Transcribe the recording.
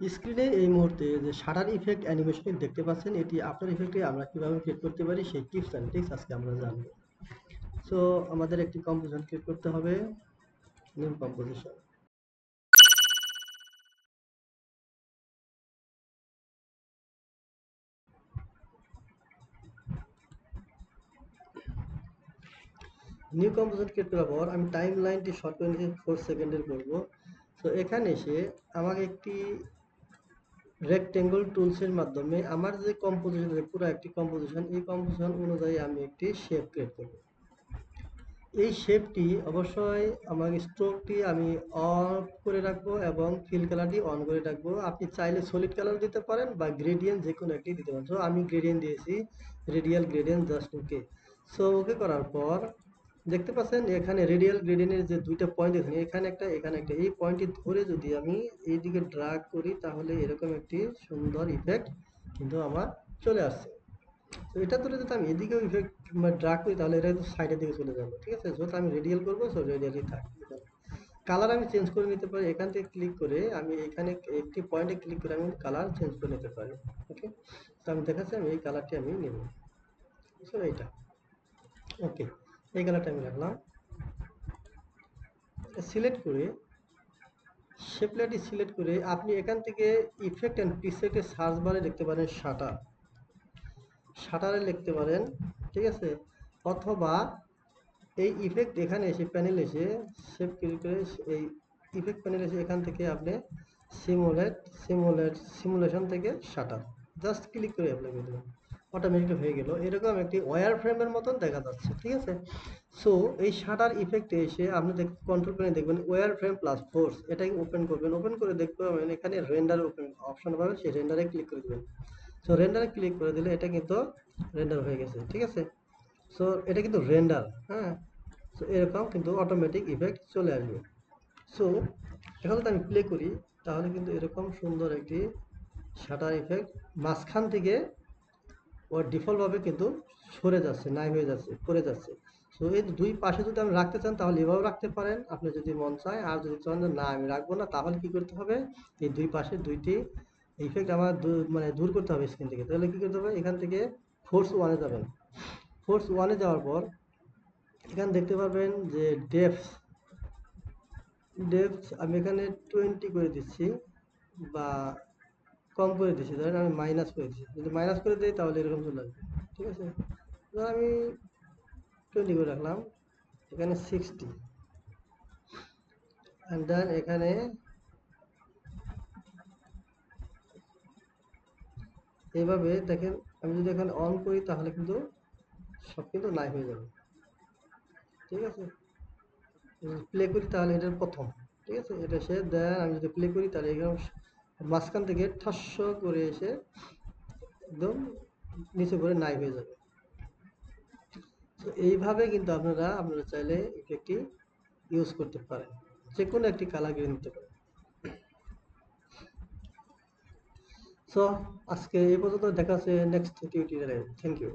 স্ক্রিনে এই মুহূর্তে যে শাটার ইফেক্ট অ্যানিমেশন দেখতে পাচ্ছেন, এটি আফটার ইফেক্টে আমরা কীভাবে ক্রিয়েট করতে পারি সেই টিপস অ্যান্ড ট্রিক্স আজকে আমরা জানব। সো আমাদের একটি কম্পোজিশন ক্রিয়েট করতে হবে new composition new composition create করার পর আমি টাইম লাইনটি শর্ট করে নিয়েছি ফোর সেকেন্ডের করব। তো এখানে এসে আমাকে একটি রেক্টেঙ্গল টুলসের মাধ্যমে আমার যে কম্পোজিশন পুরো একটি কম্পোজিশন এই কম্পোজিশন অনুযায়ী আমি একটি শেপ ক্রিয়েট করব। এই শেপটি অবশ্যই আমার স্ট্রোকটি আমি অফ করে রাখব এবং ফিল কালারটি অন করে রাখব। আপনি চাইলে সলিড কালার দিতে পারেন বা গ্রেডিয়েন্ট যে কোনো একটি দিতে পারেন। সো আমি গ্রেডিয়েন্ট দিয়েছি radial gradient just okay so okay করার পর দেখতে পাচ্ছেন, এখানে রেডিয়াল গ্রেডিয়েন্টের যে দুইটা পয়েন্ট এখানে এখানে একটা এখানে একটা, এই পয়েন্টটি ধরে যদি আমি এই দিকে ড্রাগ করি, তাহলে এরকম একটি সুন্দর ইফেক্ট কিন্তু আমার চলে আসছে। তো এটা ধরে যদি আমি এদিকেও ইফেক্ট ড্রাগ করি, তাহলে এটা সাইডের দিকে চলে যাবে, ঠিক আছে? যেহেতু আমি রেডিয়াল করব সো রেডিয়ালই থাকবে। কালার আমি চেঞ্জ করে নিতে পারি, এখান থেকে ক্লিক করে আমি এখানে একটি পয়েন্টে ক্লিক করে আমি কালার চেঞ্জ করে নিতে পারি ওকে তো আমি দেখাচ্ছি, আমি এই কালারটি আমি নেব। সো এইটা ওকে এই কালারটা আমি রাখলাম। সিলেক্ট করে শেপলাটি সিলেক্ট করে আপনি এখান থেকে ইফেক্ট অ্যান্ড প্রিসেটে সার্চ বারে দেখতে পারেন শাটার শাটারে লিখতে পারেন, ঠিক আছে? অথবা এই ইফেক্ট এখানে এসে প্যানেল এসে শেপ ক্লিক করে এই ইফেক্ট প্যানেল এসে এখান থেকে আপনি সিমুলেট সিমুলেট সিমুলেশন থেকে শাটার জাস্ট ক্লিক করে অ্যাপ্লাই করে দেবেন। অটোমেটিক হয়ে গেল। এরকম একটি ওয়্যার ফ্রেমের মতন দেখা যাচ্ছে, ঠিক আছে? সো এই শাটার ইফেক্টে এসে আপনি কন্ট্রোল করে দেখবেন ওয়্যার ফ্রেম প্লাস ফোর্স এটাকে ওপেন করবেন। ওপেন করে দেখতে পাবেন এখানে রেন্ডার ওপেন অপশন পাবেন, সেই রেন্ডারে ক্লিক করে দেবেন। সো রেন্ডারে ক্লিক করে দিলে এটা কিন্তু রেন্ডার হয়ে গেছে, ঠিক আছে? সো এটা কিন্তু রেন্ডার হ্যাঁ? সো এরকম কিন্তু অটোমেটিক ইফেক্ট চলে আসবে। সো এখন যদি আমি প্লে করি, তাহলে কিন্তু এরকম সুন্দর একটি শাটার ইফেক্ট মাঝখান থেকে ও ডিফল্টভাবে কিন্তু সরে যাচ্ছে, নাই হয়ে যাচ্ছে, পড়ে যাচ্ছে। সো এই দুই পাশে যদি আমি রাখতে চান, তাহলে এভাবে রাখতে পারেন। আপনি যদি মন চায়, আর যদি চান যে না, আমি রাখব না, তাহলে কি করতে হবে? এই দুই পাশে দুইটি ইফেক্ট আমার মানে দূর করতে হবে স্ক্রিন থেকে। তাহলে কী করতে হবে? এখান থেকে ফোর্স ওয়ানে যাবেন। ফোর্স ওয়ানে যাওয়ার পর, এখানে দেখতে পাবেন যে ডেপস ডেপস আমি এখানে টোয়েন্টি করে দিচ্ছি, বা কম করে দিয়েছি ধরেন আমি মাইনাস করে দিচ্ছি যদি মাইনাস করে দিই তাহলে এরকম চলে আসবে। ঠিক আছে? ধর আমি টোয়েন্টি করে রাখলাম। এখানে সিক্সটি অ্যান্ড দেন এখানে এইভাবে দেখেন, আমি যদি এখানে অন করি তাহলে কিন্তু সব কিন্তু নাই হয়ে যাবে। ঠিক আছে? প্লে করি তাহলে এটার প্রথম। ঠিক আছে? এটা সে দেন আমি যদি প্লে করি তাহলে এরকম মাঝখান থেকে ঠাস করে এসে একদম নিচে করে নাই হয়ে যাবে। তো এইভাবে কিন্তু আপনারা আপনারা চাইলে ইফেক্টটি ইউজ করতে পারেন। যে কোনো একটি কালার কিনে নিতে পারেন। সো আজকে এই পর্যন্ত দেখা হচ্ছে নেক্সট টিউটোরিয়ালে থ্যাংক ইউ